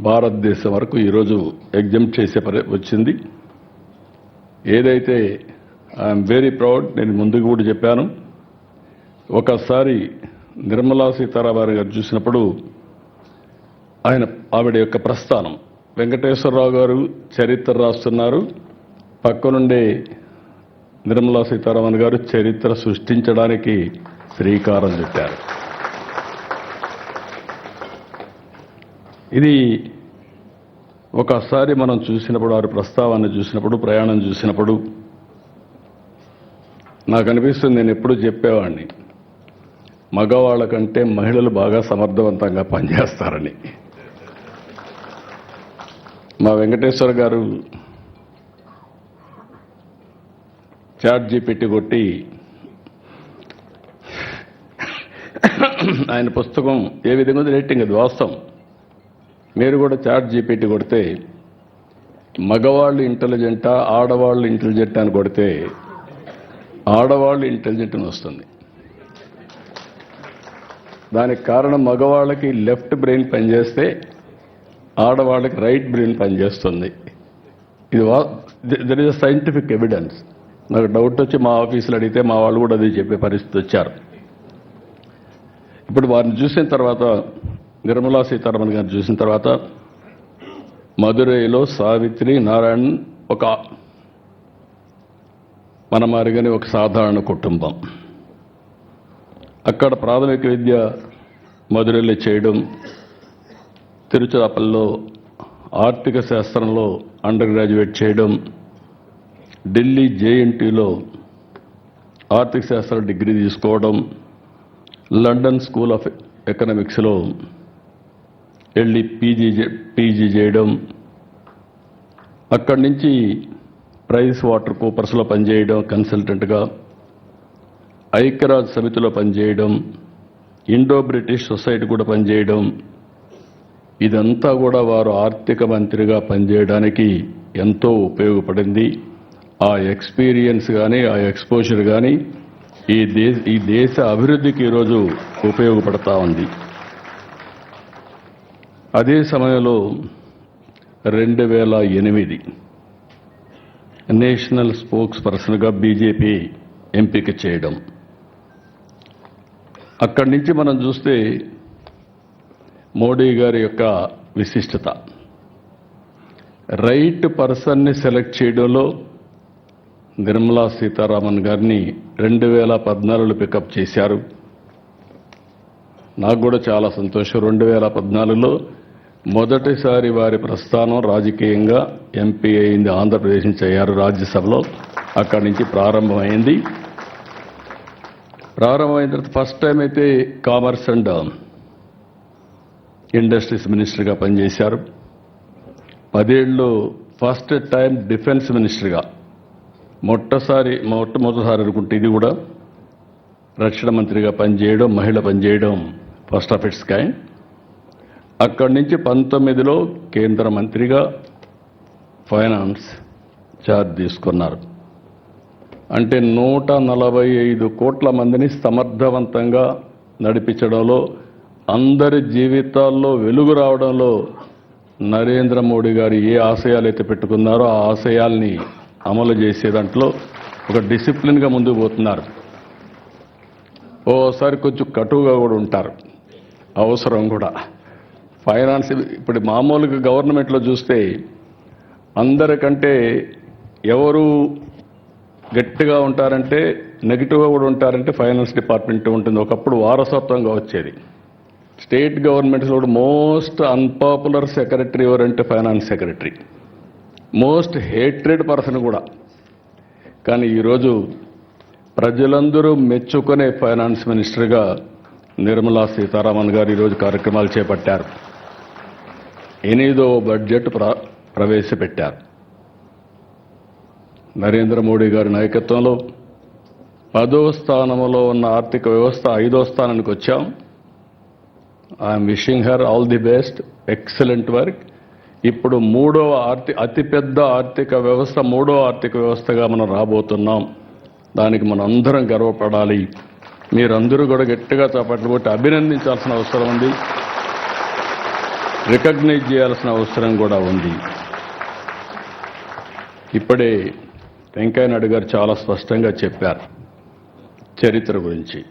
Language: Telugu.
భారతదేశం వరకు ఈరోజు ఎగ్జామ్ చేసే పరి వచ్చింది. ఏదైతే ఐఎమ్ వెరీ ప్రౌడ్ నేను ముందుకు కూడా చెప్పాను. ఒకసారి నిర్మలా సీతారామన్ గారు చూసినప్పుడు ఆయన ఆవిడ యొక్క ప్రస్థానం. వెంకటేశ్వరరావు గారు చరిత్ర రాస్తున్నారు. పక్కనుండే నిర్మలా సీతారామన్ గారు చరిత్ర సృష్టించడానికి శ్రీకారం చుట్టారు. ఇది ఒకసారి మనం చూసినప్పుడు వారి ప్రస్తావాన్ని చూసినప్పుడు ప్రయాణం చూసినప్పుడు నాకు అనిపిస్తుంది నేను ఎప్పుడు చెప్పేవాడిని. మగవాళ్ళ కంటే మహిళలు బాగా సమర్థవంతంగా పనిచేస్తారని. మా వెంకటేశ్వర గారు చాట్ జీపీటీ కొట్టి ఆయన పుస్తకం ఏ విధంగా ఉంది? రేటింగ్ అది వాస్తవం. మీరు కూడా చాట్ జీపీటీ కొడితే మగవాళ్ళు ఇంటెలిజెంటా ఆడవాళ్ళు ఇంటెలిజెంట్ అని కొడితే ఆడవాళ్ళు ఇంటెలిజెంట్ అని వస్తుంది. దానికి కారణం మగవాళ్ళకి లెఫ్ట్ బ్రెయిన్ పనిచేస్తే ఆడవాళ్ళకి రైట్ బ్రెయిన్ పనిచేస్తుంది. ఇది there is a scientific evidence నాకు డౌట్ వచ్చి మా ఆఫీసులో అడిగితే మా వాళ్ళు కూడా అది చెప్పే పరిస్థితి వచ్చారు. ఇప్పుడు వారిని చూసిన తర్వాత నిర్మలా సీతారామన్ గారిని చూసిన తర్వాత మధురైలో సావిత్రి నారాయణ్ ఒక మన మారిగానే ఒక సాధారణ కుటుంబం. అక్కడ ప్రాథమిక విద్య మధురైలో చేయడం తిరుచిరాపల్లిలో ఆర్థిక శాస్త్రంలో అండర్ గ్రాడ్యుయేట్ చేయడం ఢిల్లీ జేఎన్టీలో ఆర్థిక శాస్త్ర డిగ్రీ తీసుకోవడం లండన్ స్కూల్ ఆఫ్ ఎకనామిక్స్లో వెళ్ళి పీజీ పీజీ చేయడం అక్కడి నుంచి ప్రైస్ వాటర్ కూపర్స్లో పనిచేయడం కన్సల్టెంట్గా ఐక్యరాజ్య సమితిలో పనిచేయడం ఇండో బ్రిటిష్ సొసైటీ కూడా పనిచేయడం ఇదంతా కూడా వారు ఆర్థిక మంత్రిగా పనిచేయడానికి ఎంతో ఉపయోగపడింది. ఆ ఎక్స్పీరియన్స్ కానీ ఆ ఎక్స్పోజర్ కానీ ఈ దేశ ఈ దేశ అభివృద్ధికి ఈరోజు ఉపయోగపడతా ఉంది. అదే సమయంలో రెండు వేల ఎనిమిది నేషనల్ స్పోక్స్ పర్సన్గా బీజేపీ ఎంపిక చేయడం. అక్కడి నుంచి మనం చూస్తే మోడీ గారి యొక్క విశిష్టత. రైట్ పర్సన్ని సెలెక్ట్ చేయడంలో నిర్మలా సీతారామన్ గారిని రెండు వేల పద్నాలుగులో పికప్ చేశారు. నాకు కూడా చాలా సంతోషం. రెండు వేల పద్నాలుగులో మొదటిసారి వారి ప్రస్థానం రాజకీయంగా ఎంపీ అయింది ఆంధ్రప్రదేశ్ నుంచి అయ్యారు రాజ్యసభలో. అక్కడి నుంచి ప్రారంభమైంది. ప్రారంభమైన తర్వాత ఫస్ట్ టైం అయితే కామర్స్ అండ్ ఇండస్ట్రీస్ మినిస్టర్గా పనిచేశారు. పదేళ్ళు ఫస్ట్ టైం డిఫెన్స్ మినిస్టర్గా. మొట్టసారి మొట్టమొదటిసారి అనుకుంటే ఇది కూడా రక్షణ మంత్రిగా పనిచేయడం మహిళ పనిచేయడం ఫస్ట్ ఆఫ్ ఇట్స్ కైండ్ అక్కడి నుంచి పంతొమ్మిదిలో కేంద్ర మంత్రిగా ఫైనాన్స్ ఛార్జ్ తీసుకున్నారు. అంటే నూట నలభై ఐదు కోట్ల మందిని సమర్థవంతంగా నడిపించడంలో అందరి జీవితాల్లో వెలుగు రావడంలో నరేంద్ర మోడీ గారు ఏ ఆశయాలు అయితే పెట్టుకున్నారో ఆ ఆశయాల్ని అమలు చేసే దాంట్లో ఒక డిసిప్లిన్గా ముందుకు పోతున్నారు. ఓసారి కొంచెం కటువుగా కూడా ఉంటారు. అవసరం కూడా. ఫైనాన్స్ ఇప్పుడు మామూలుగా గవర్నమెంట్లో చూస్తే అందరికంటే ఎవరు గట్టిగా ఉంటారంటే నెగిటివ్గా కూడా ఉంటారంటే ఫైనాన్స్ డిపార్ట్మెంట్ ఉంటుంది. ఒకప్పుడు వారసత్వంగా వచ్చేది. స్టేట్ గవర్నమెంట్స్ కూడా మోస్ట్ అన్పాపులర్ సెక్రటరీ ఎవరంటే finance secretary. Most hatred person కూడా. కానీ ఈరోజు ప్రజలందరూ మెచ్చుకునే ఫైనాన్స్ మినిస్టర్గా నిర్మలా సీతారామన్ గారు ఈరోజు కార్యక్రమాలు చేపట్టారు. ఎనిమిదో బడ్జెట్ ప్ర ప్రవేశపెట్టారు. నరేంద్ర మోడీ గారి నాయకత్వంలో పదో స్థానంలో ఉన్న ఆర్థిక వ్యవస్థ ఐదో స్థానానికి వచ్చాం. I'm wishing her all the best excellent work ఇప్పుడు మూడవ ఆర్థిక అతిపెద్ద ఆర్థిక వ్యవస్థ మూడో ఆర్థిక వ్యవస్థగా మనం రాబోతున్నాం. దానికి మనం అందరం గర్వపడాలి. మీరందరూ కూడా గట్టిగా చప్పట్లు కొట్టి అభినందించాల్సిన అవసరం ఉంది. రికగ్నైజ్ చేయాల్సిన అవసరం కూడా ఉంది. ఇప్పుడే వెంకయ్య నాయుడు గారు చాలా స్పష్టంగా చెప్పారు చరిత్ర గురించి.